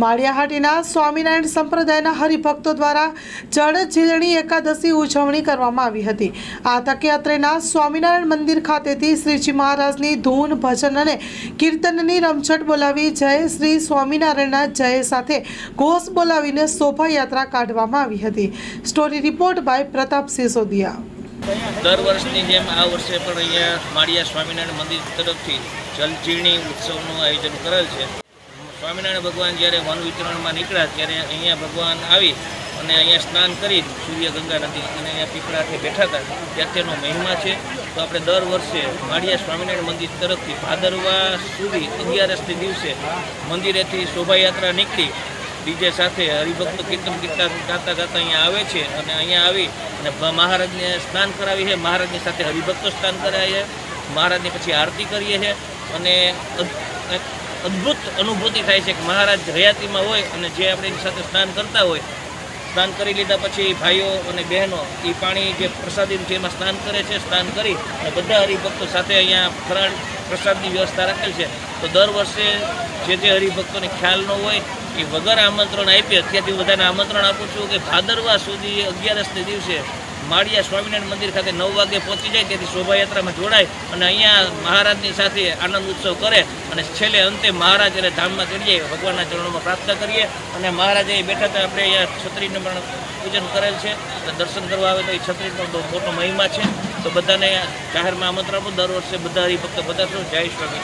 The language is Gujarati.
માળિયાહાટીના સ્વામિનારાયણ સંપ્રદાયના હરિભક્તો દ્વારા જળ ઝીલણી એકાદશી ઉજવણી કરવામાં આવી હતી. આ તકે અત્રેના સ્વામિનારાયણ મંદિર ખાતેથી શ્રીજી મહારાજની ધૂન, ભજન અને કીર્તનની રમઝટ બોલાવી જય શ્રી સ્વામિનારાયણના જય સાથે ઘોષ બોલાવીને શોભાયાત્રા કાઢવામાં આવી હતી. Story report by Pratap Sisodiya દર વર્ષની જેમ આ વર્ષે પણ અહીંયા માળિયા સ્વામિનારાયણ મંદિર તરફથી જલજીર્ણી ઉત્સવનું આયોજન કરેલ છે. સ્વામિનારાયણ ભગવાન જ્યારે વન વિચરણમાં નીકળ્યા ત્યારે અહીંયા ભગવાન આવી અને અહીંયા સ્નાન કરી સૂર્ય ગંગા નદી અને અહીંયા પીપળાથી બેઠા હતા. ત્યાં તેનો મહિમા છે. તો આપણે દર વર્ષે માળિયા સ્વામિનારાયણ મંદિર તરફથી ભાદરવા સુધી અગિયારસથી દિવસે મંદિરેથી શોભાયાત્રા નીકળી. ડીજે સાથે હરિભક્ત કીર્તન ગીતા ગાતા ગાતા અહીંયા આવે છે અને અહીંયા આવી અને મહારાજને સ્નાન કરાવી છે. મહારાજની સાથે હરિભક્તો સ્નાન કરાવીએ મહારાજની પછી આરતી કરીએ છીએ અને અદ્ભુત અનુભૂતિ થાય છે કે મહારાજ હયાતીમાં હોય અને જે આપણે એની સાથે સ્નાન કરતા હોય, સ્નાન કરી લીધા પછી ભાઈઓ અને બહેનો એ પાણી જે પ્રસાદીનું છે એમાં સ્નાન કરે છે, સ્નાન કરી અને બધા હરિભક્તો સાથે અહીંયા ફરાળ પ્રસાદની વ્યવસ્થા રાખેલ છે. તો દર વર્ષે જે જે હરિભક્તોને ખ્યાલ ન હોય, એ વગર આમંત્રણ આપી, અત્યારથી બધાને આમંત્રણ આપું છું કે ભાદરવા સુધી અગિયારસને દિવસે માળિયા સ્વામિનારાયણ મંદિર ખાતે નવ વાગે પહોંચી જાય તેથી શોભાયાત્રામાં જોડાય અને અહીંયા મહારાજની સાથે આનંદ ઉત્સવ કરે અને છેલ્લે અંતે મહારાજ અને ધામમાં ચડીએ, ભગવાનના ચરણોમાં પ્રાર્થના કરીએ અને મહારાજે બેઠા હતા, આપણે અહીંયા છત્રીનું પણ પૂજન કરેલ છે, અને દર્શન કરવા આવે તો એ છત્રીનો બહુ મોટો મહિમા છે. તો બધાને જાહેરમાં આમંત્રણ દર વર્ષે બધા હરિભક્ત બધા જય સ્વામિનારાયણ.